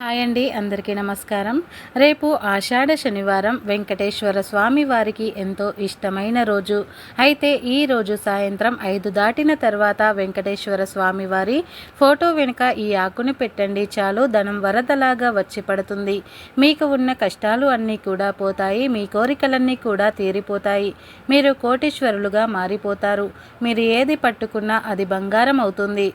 Hi అండి అందరికీ నమస్కారం. రేపు ఆషాఢ శనివారం వెంకటేశ్వర స్వామి వారికి ఎంతో ఇష్టమైన రోజు. అయితే ఈ రోజు సాయంత్రం ఐదు దాటిన తర్వాత వెంకటేశ్వర స్వామి వారి ఫోటో వెనుక ఈ ఆకుని పెట్టండి చాలు ధనం వరదలాగా వచ్చి పడుతుంది. మీకు ఉన్న కష్టాలు అన్నీ కూడా పోతాయి మీ కోరికలన్నీ కూడా తీరిపోతాయి. మీరు కోటీశ్వరులుగా మారిపోతారు. మీరు ఏది పట్టుకున్నా అది బంగారం అవుతుంది.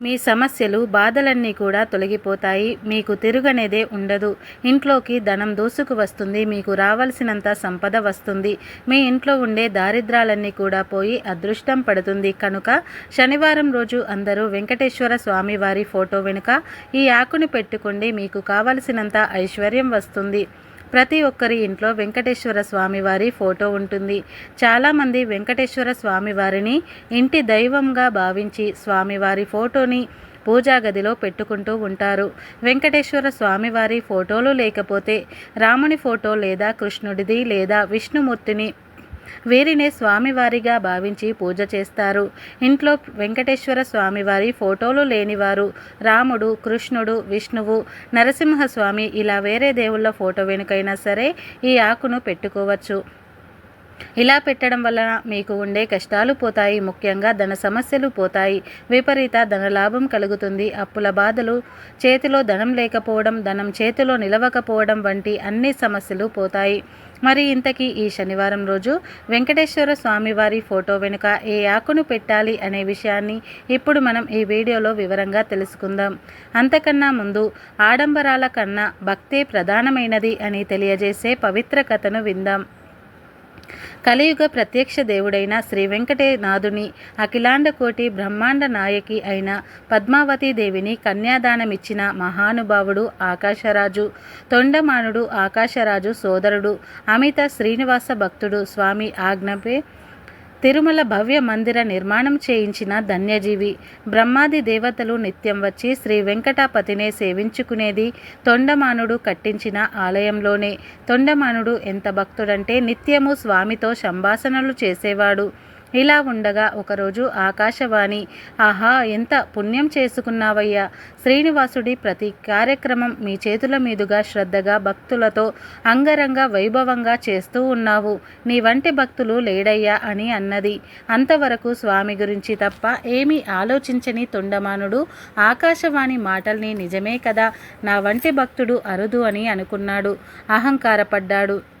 మీ సమస్యలు బాధలన్నీ కూడా తొలగిపోతాయి. మీకు తిరుగనేదే ఉండదు. ఇంట్లోకి ధనం దూసుకు వస్తుంది. మీకు రావలసినంత సంపద వస్తుంది. మీ ఇంట్లో ఉండే దారిద్రాలన్నీ కూడా పోయి అదృష్టం పడుతుంది. కనుక శనివారం రోజు అందరూ వెంకటేశ్వర స్వామి వారి ఫోటో వెనుక ఈ ఆకుని పెట్టుకోండి. మీకు కావలసినంత ఐశ్వర్యం వస్తుంది. ప్రతి ఒక్కరి ఇంట్లో వెంకటేశ్వర స్వామివారి ఫోటో ఉంటుంది. చాలామంది వెంకటేశ్వర స్వామివారిని ఇంటి దైవంగా భావించి స్వామివారి ఫోటోని పూజా గదిలో పెట్టుకుంటూ ఉంటారు. వెంకటేశ్వర స్వామివారి ఫోటోలు లేకపోతే రాముని ఫోటో లేదా కృష్ణుడిది లేదా విష్ణుమూర్తిని వీరినే స్వామివారిగా భావించి పూజ చేస్తారు. ఇంట్లో వెంకటేశ్వర స్వామివారి ఫోటోలు లేనివారు రాముడు కృష్ణుడు విష్ణువు నరసింహస్వామి ఇలా వేరే దేవుళ్ళ ఫోటో వెనుకైనా సరే ఈ ఆకును పెట్టుకోవచ్చు. ఇలా పెట్టడం వలన మీకు ఉండే కష్టాలు పోతాయి. ముఖ్యంగా ధన సమస్యలు పోతాయి. విపరీత ధనలాభం కలుగుతుంది. అప్పుల బాధలు చేతిలో ధనం లేకపోవడం ధనం చేతిలో నిలవకపోవడం వంటి అన్ని సమస్యలు పోతాయి. మరి ఇంతకీ ఈ శనివారం రోజు వెంకటేశ్వర స్వామివారి ఫోటో వెనుక ఏ ఆకును పెట్టాలి అనే విషయాన్ని ఇప్పుడు మనం ఈ వీడియోలో వివరంగా తెలుసుకుందాం. అంతకన్నా ముందు ఆడంబరాల కన్నా భక్తే ప్రధానమైనది అని తెలియజేసే పవిత్ర కథను విందాం. కలియుగ ప్రత్యక్ష దేవుడైన శ్రీ వెంకటేనాథుని అఖిలాండ కోటి బ్రహ్మాండ నాయకి అయిన పద్మావతి దేవిని కన్యాదానమిచ్చిన మహానుభావుడు ఆకాశరాజు తొండమానుడు ఆకాశరాజు సోదరుడు అమిత శ్రీనివాస భక్తుడు స్వామి ఆజ్ఞపే తిరుమల భవ్య మందిర నిర్మాణం చేయించిన ధన్యజీవి. బ్రహ్మాది దేవతలు నిత్యం వచ్చి శ్రీ వెంకటాపతినే సేవించుకునేది తొండమానుడు కట్టించిన ఆలయంలోనే. తొండమానుడు ఎంత భక్తుడంటే నిత్యము స్వామితో సంభాషణలు చేసేవాడు. ఇలా ఉండగా ఒకరోజు ఆకాశవాణి ఆహా ఎంత పుణ్యం చేసుకున్నావయ్యా. శ్రీనివాసుడి ప్రతి కార్యక్రమం మీ చేతుల మీదుగా శ్రద్ధగా భక్తులతో అంగరంగ వైభవంగా చేస్తూ ఉన్నావు. నీ వంటి భక్తులు లేడయ్యా అని అన్నది. అంతవరకు స్వామి గురించి తప్ప ఏమీ ఆలోచించని తొండమానుడు ఆకాశవాణి మాటల్ని నిజమే కదా. నా వంటి భక్తుడు అరుదు అని అనుకున్నాడు. అహంకారపడ్డాడు.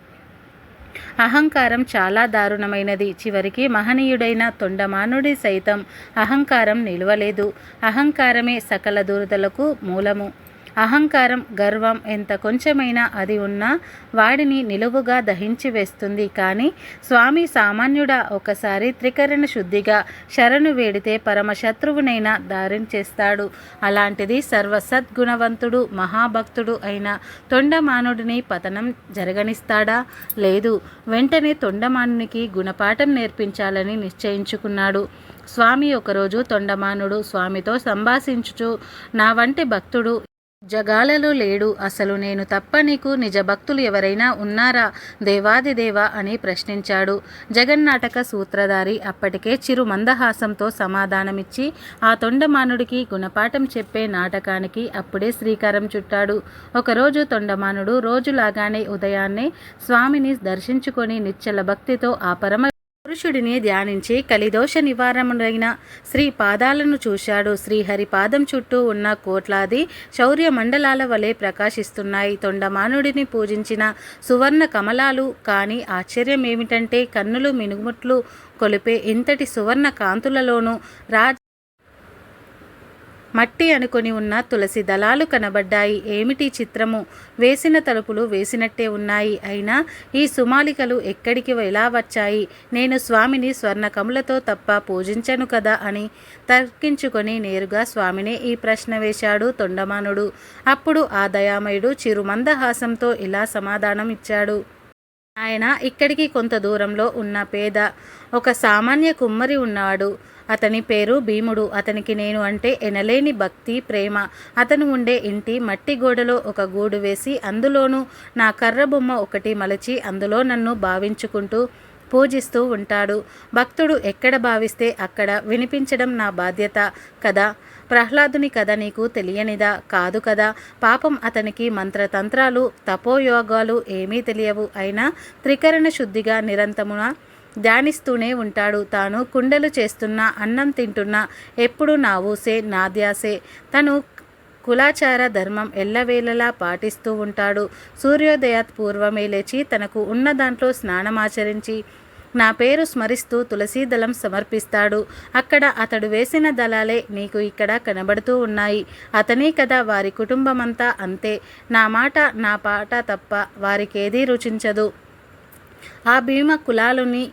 అహంకారం చాలా దారుణమైనది. చివరికి మహనీయుడైన తొండమానుడి సైతం అహంకారం నిలవలేదు. అహంకారమే సకల దురదలకు మూలము. అహంకారం గర్వం ఎంత కొంచెమైనా అది ఉన్నా వాడిని నిలువుగా దహించి వేస్తుంది. కానీ స్వామి సామాన్యుడా ఒకసారి త్రికరణ శుద్ధిగా శరణు వేడితే పరమశత్రువునైనా దారిం చేస్తాడు. అలాంటిది సర్వసద్గుణవంతుడు మహాభక్తుడు అయిన తొండమానుడిని పతనం జరగనిస్తాడా? లేదు. వెంటనే తొండమానునికి గుణపాఠం నేర్పించాలని నిశ్చయించుకున్నాడు. స్వామి ఒకరోజు తొండమానుడు స్వామితో సంభాషించుచు నా వంటి భక్తుడు జగాలలో లేడు. అసలు నేను తప్ప నీకు నిజ భక్తులు ఎవరైనా ఉన్నారా? దేవాదిదేవా అని ప్రశ్నించాడు. జగన్నాటక సూత్రధారి అప్పటికే చిరు మందహాసంతో సమాధానమిచ్చి ఆ తొండమానుడికి గుణపాఠం చెప్పే నాటకానికి అప్పుడే శ్రీకారం చుట్టాడు. ఒకరోజు తొండమానుడు రోజులాగానే ఉదయాన్నే స్వామిని దర్శించుకొని నిచ్చల భక్తితో ఆ పరమ పురుషుడిని ధ్యానించి కలిదోష నివారణమైన శ్రీ పాదాలను చూశాడు. శ్రీహరి పాదం చుట్టూ ఉన్న కోట్లాది శౌర్య మండలాల వలె ప్రకాశిస్తున్నాయి. తొండమానుడిని పూజించిన సువర్ణ కమలాలు కానీ ఆశ్చర్యం ఏమిటంటే కన్నులు మినుముట్లు కొలిపే ఇంతటి సువర్ణ కాంతులలోనూ రాజ మట్టి అనుకొని ఉన్న తులసి దళాలు కనబడ్డాయి. ఏమిటి చిత్రము? వేసిన తలుపులు వేసినట్టే ఉన్నాయి. అయినా ఈ సుమాలికలు ఎక్కడికి ఎలా వచ్చాయి? నేను స్వామిని స్వర్ణకములతో తప్ప పూజించను కదా అని తర్కించుకొని నేరుగా స్వామిని ఈ ప్రశ్న వేశాడు తొండమానుడు. అప్పుడు ఆ దయామయుడు చిరుమందహాసంతో ఇలా సమాధానం ఇచ్చాడు. ఆయన ఇక్కడికి కొంత దూరంలో ఉన్న పేద ఒక సామాన్య కుమ్మరి ఉన్నాడు. అతని పేరు భీముడు. అతనికి నేను అంటే ఎనలేని భక్తి ప్రేమ. అతను ఉండే ఇంటి మట్టి గోడలో ఒక గూడు వేసి అందులోనూ నా కర్ర బొమ్మ ఒకటి మలచి అందులో నన్ను భావించుకుంటూ పూజిస్తూ ఉంటాడు. భక్తుడు ఎక్కడ భావిస్తే అక్కడ వినిపించడం నా బాధ్యత కదా? ప్రహ్లాదుని కథ నీకు తెలియనిదా? కాదు కదా. పాపం అతనికి మంత్రతంత్రాలు తపోయోగాలు ఏమీ తెలియవు. అయినా త్రికరణ శుద్ధిగా నిరంతమున ధ్యానిస్తూనే ఉంటాడు. తాను కుండలు చేస్తున్నా అన్నం తింటున్నా ఎప్పుడు నా ఊసే నా ధ్యాసే తను కులాచార ధర్మం ఎల్లవేళలా పాటిస్తూ ఉంటాడు. సూర్యోదయాత్ పూర్వమే లేచి తనకు ఉన్న దాంట్లో స్నానమాచరించి నా పేరు స్మరిస్తూ తులసీ దళం సమర్పిస్తాడు. అక్కడ అతడు వేసిన దళాలే నీకు ఇక్కడ కనబడుతూ ఉన్నాయి. అతనే కదా వారి కుటుంబమంతా అంతే. నా మాట నా పాట తప్ప వారికేదీ రుచించదు. ఆ భీమ కులాలుని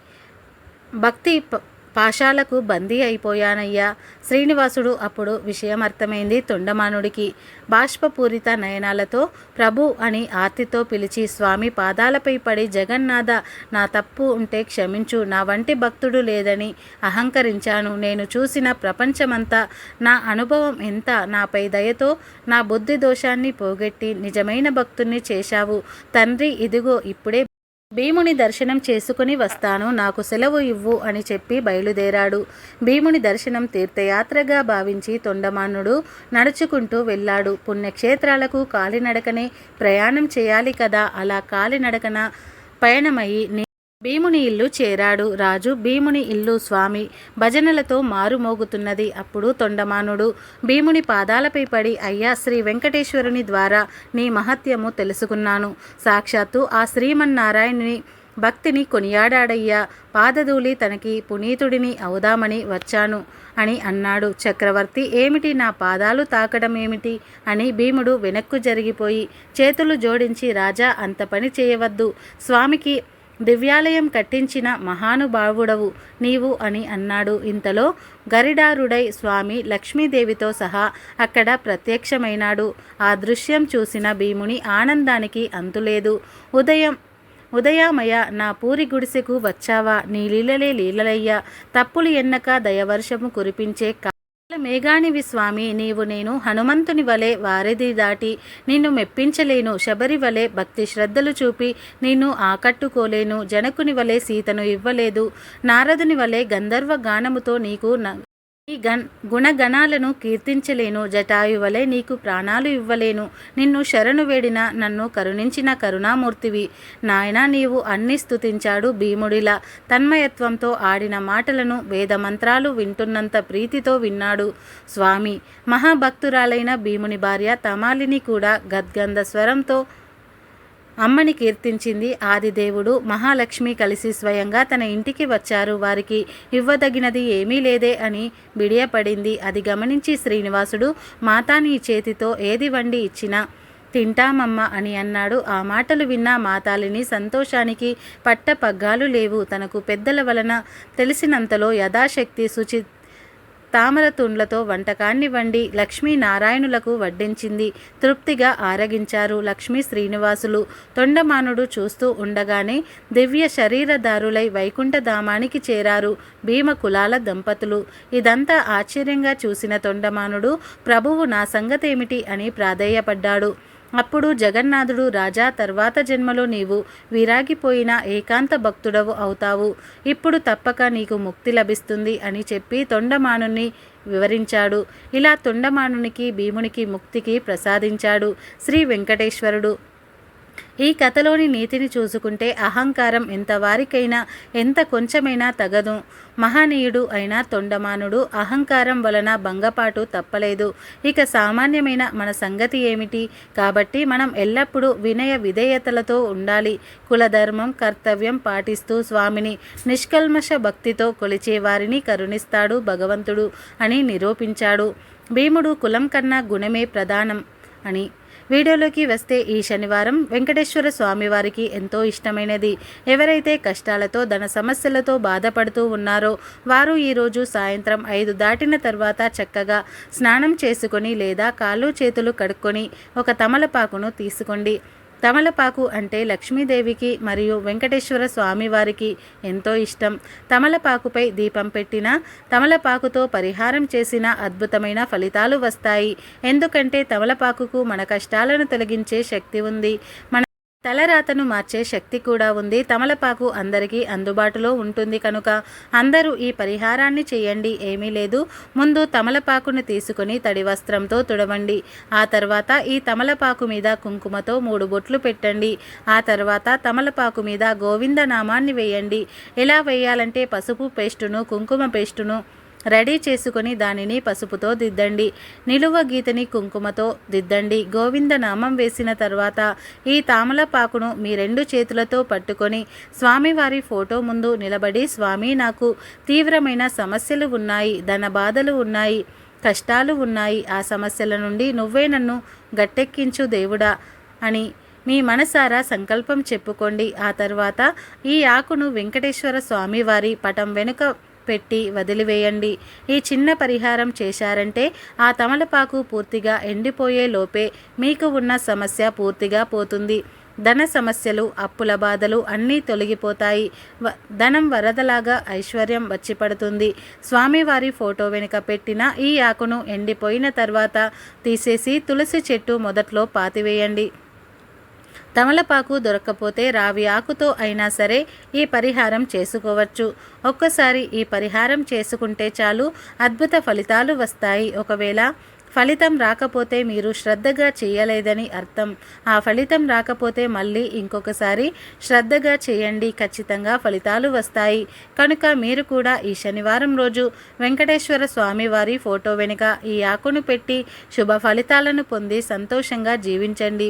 భక్తి ప- పాశాలకు బందీ అయిపోయానయ్యా. శ్రీనివాసుడు అప్పుడు విషయం అర్థమైంది తొండమానుడికి. బాష్పపూరిత నయనాలతో ప్రభు అని ఆర్తితో పిలిచి స్వామి పాదాలపై పడి జగన్నాథ నా తప్పు ఉంటే క్షమించు నా వంటి భక్తుడు లేదని అహంకరించాను. నేను చూసిన ప్రపంచమంతా నా అనుభవం ఎంత నాపై దయతో నా బుద్ధి దోషాన్ని పోగొట్టి నిజమైన భక్తుణ్ణి చేశావు. తండ్రి ఇదిగో ఇప్పుడే భీముని దర్శనం చేసుకుని వస్తాను నాకు సెలవు ఇవ్వు అని చెప్పి బయలుదేరాడు. భీముని దర్శనం తీర్థయాత్రగా భావించి తొండమానుడు నడుచుకుంటూ వెళ్ళాడు. పుణ్యక్షేత్రాలకు కాలినడకనే ప్రయాణం చేయాలి కదా అలా కాలినడకన పయనమయ్యి భీముని ఇల్లు చేరాడు. రాజు భీముని ఇల్లు స్వామి భజనలతో మారుమోగుతున్నది అప్పుడు తొండమానుడు. భీముని పాదాలపై పడి అయ్యా శ్రీ వెంకటేశ్వరుని ద్వారా నీ మహత్యము తెలుసుకున్నాను. సాక్షాత్తు ఆ శ్రీమన్నారాయణుని భక్తిని కొనియాడాడయ్యా. పాదధూళి తనకి పునీతుడిని అవుదామని వచ్చాను అని అన్నాడు. చక్రవర్తి ఏమిటి నా పాదాలు తాకడం ఏమిటి అని భీముడు వెనక్కు జరిగిపోయి చేతులు జోడించి రాజా అంత పని చేయవద్దు. స్వామికి దివ్యాలయం కట్టించిన మహానుభావుడవు నీవు అని అన్నాడు. ఇంతలో గరిడారుడై స్వామి లక్ష్మీదేవితో సహా అక్కడ ప్రత్యక్షమైనాడు. ఆ దృశ్యం చూసిన భీముని ఆనందానికి అంతులేదు. ఉదయం ఉదయామయ నా పూరి గుడిసెకు వచ్చావా? నీ లీలలే లీలలయ్యా. తప్పులు ఎన్నక దయవర్షము కురిపించే కా- మేఘానివి స్వామి నీవు నేను హనుమంతుని వలె వారిది దాటి నిన్ను మెప్పించలేను. శబరి వలె భక్తి శ్రద్ధలు చూపి నిన్ను ఆకట్టుకోలేను. జనకుని వలె సీతను ఇవ్వలేదు. నారదుని వలె గంధర్వ గానముతో నీకు న- ఈ గన్ గుణగణాలను కీర్తించలేను. జటాయు వలె నీకు ప్రాణాలు ఇవ్వలేను. నిన్ను శరణు వేడిన నన్ను కరుణించిన కరుణామూర్తివి. నాయనా నీవు అన్ని స్తుతించాడు భీముడిలా. తన్మయత్వంతో ఆడిన మాటలను వేదమంత్రాలు వింటున్నంత ప్రీతితో విన్నాడు. స్వామి మహాభక్తురాలైన భీముని భార్య తమాలిని కూడా గద్గంధ స్వరంతో అమ్మని కీర్తించింది ఆదిదేవుడు. మహాలక్ష్మి కలిసి స్వయంగా తన ఇంటికి వచ్చారు. వారికి ఇవ్వదగినది ఏమీ లేదే అని బిడియపడింది. అది గమనించి శ్రీనివాసుడు మాతా నీ చేతితో ఏది వండి ఇచ్చినా తింటామమ్మ అని అన్నాడు. ఆ మాటలు విన్న మాతాలిని సంతోషానికి పట్ట పగ్గాలు లేవు. తనకు పెద్దల వలన తెలిసినంతలో యథాశక్తి సుచి తామర తుండ్లతో వంటకాన్ని వండి లక్ష్మీనారాయణులకు వడ్డించింది. తృప్తిగా ఆరగించారు లక్ష్మీ శ్రీనివాసులు. తొండమానుడు చూస్తూ ఉండగానే దివ్య శరీరదారులై వైకుంఠధామానికి చేరారు భీమ కులాల దంపతులు. ఇదంతా ఆశ్చర్యంగా చూసిన తొండమానుడు ప్రభువు నా సంగతేమిటి? అని ప్రాధేయపడ్డాడు. అప్పుడు జగన్నాథుడు రాజా తర్వాత జన్మలో నీవు విరాగిపోయిన ఏకాంత భక్తుడవు అవుతావు. ఇప్పుడు తప్పక నీకు ముక్తి లభిస్తుంది అని చెప్పి తొండమానుని వివరించాడు. ఇలా తొండమానునికి భీమునికి ముక్తికి ప్రసాదించాడు శ్రీ వెంకటేశ్వరుడు. ఈ కథలోని నీతిని చూసుకుంటే అహంకారం ఎంత వారికైనా ఎంత కొంచెమైనా తగదు. మహనీయుడు అయిన తొండమానుడు అహంకారం వలన భంగపాటు తప్పలేదు. ఇక సామాన్యమైన మన సంగతి ఏమిటి? కాబట్టి మనం ఎల్లప్పుడూ వినయ విధేయతలతో ఉండాలి. కులధర్మం కర్తవ్యం పాటిస్తూ స్వామిని నిష్కల్మష భక్తితో కొలిచే వారిని కరుణిస్తాడు భగవంతుడు అని నిరూపించాడు. భీముడు కులం కన్నా గుణమే ప్రధానం అని వీడియోలోకి వస్తే ఈ శనివారం వెంకటేశ్వర స్వామివారికి ఎంతో ఇష్టమైనది. ఎవరైతే కష్టాలతో ధన సమస్యలతో బాధపడుతూ ఉన్నారో వారు ఈరోజు సాయంత్రం ఐదు దాటిన తర్వాత చక్కగా స్నానం చేసుకొని లేదా కాళ్ళు చేతులు కడుక్కొని ఒక తమలపాకును తీసుకోండి. తమలపాకు అంటే లక్ష్మీదేవికి మరియు వెంకటేశ్వర స్వామివారికి ఎంతో ఇష్టం. తమలపాకుపై దీపం పెట్టిన తమలపాకుతో పరిహారం చేసిన అద్భుతమైన ఫలితాలు వస్తాయి. ఎందుకంటే తమలపాకుకు మన కష్టాలను తొలగించే శక్తి ఉంది. మన తలరాతను మార్చే శక్తి కూడా ఉంది. తమలపాకు అందరికీ అందుబాటులో ఉంటుంది కనుక అందరూ ఈ పరిహారాన్ని చేయండి ఏమీ లేదు. ముందు తమలపాకును తీసుకొని తడి వస్త్రంతో తుడవండి. ఆ తర్వాత ఈ తమలపాకు మీద కుంకుమతో మూడు బొట్లు పెట్టండి. ఆ తర్వాత తమలపాకు మీద గోవింద నామాన్ని వేయండి. ఎలా వేయాలంటే పసుపు పేస్టును కుంకుమ పేస్టును రెడీ చేసుకొని దానిని పసుపుతో దిద్దండి. నిలువ గీతని కుంకుమతో దిద్దండి. గోవింద నామం వేసిన తర్వాత ఈ తామలపాకును మీ రెండు చేతులతో పట్టుకొని స్వామివారి ఫోటో ముందు నిలబడి స్వామి నాకు తీవ్రమైన సమస్యలు ఉన్నాయి ధన బాధలు ఉన్నాయి కష్టాలు ఉన్నాయి. ఆ సమస్యల నుండి నువ్వే నన్ను గట్టెక్కించు దేవుడా అని మీ మనసారా సంకల్పం చెప్పుకోండి. ఆ తర్వాత ఈ ఆకును వెంకటేశ్వర స్వామివారి పటం వెనుక పెట్టి వదిలివేయండి. ఈ చిన్న పరిహారం చేశారంటే ఆ తమలపాకు పూర్తిగా ఎండిపోయే లోపే మీకు ఉన్న సమస్య పూర్తిగా పోతుంది. ధన సమస్యలు అప్పుల బాధలు అన్నీ తొలగిపోతాయి. ధనం వరదలాగా ఐశ్వర్యం వచ్చి పడుతుంది. స్వామివారి ఫోటో వెనుక పెట్టిన ఈ ఆకును ఎండిపోయిన తర్వాత తీసేసి తులసి చెట్టు మొదట్లో పాతివేయండి. తమలపాకు దొరక్కపోతే రావి ఆకుతో అయినా సరే ఈ పరిహారం చేసుకోవచ్చు. ఒక్కసారి ఈ పరిహారం చేసుకుంటే చాలు అద్భుత ఫలితాలు వస్తాయి. ఒకవేళ ఫలితం రాకపోతే మీరు శ్రద్ధగా చేయలేదని అర్థం. ఆ ఫలితం రాకపోతే మళ్ళీ ఇంకొకసారి శ్రద్ధగా చేయండి. ఖచ్చితంగా ఫలితాలు వస్తాయి. కనుక మీరు కూడా ఈ శనివారం రోజు వెంకటేశ్వర స్వామి వారి ఫోటో వెనుక ఈ ఆకును పెట్టి శుభ ఫలితాలను పొంది సంతోషంగా జీవించండి.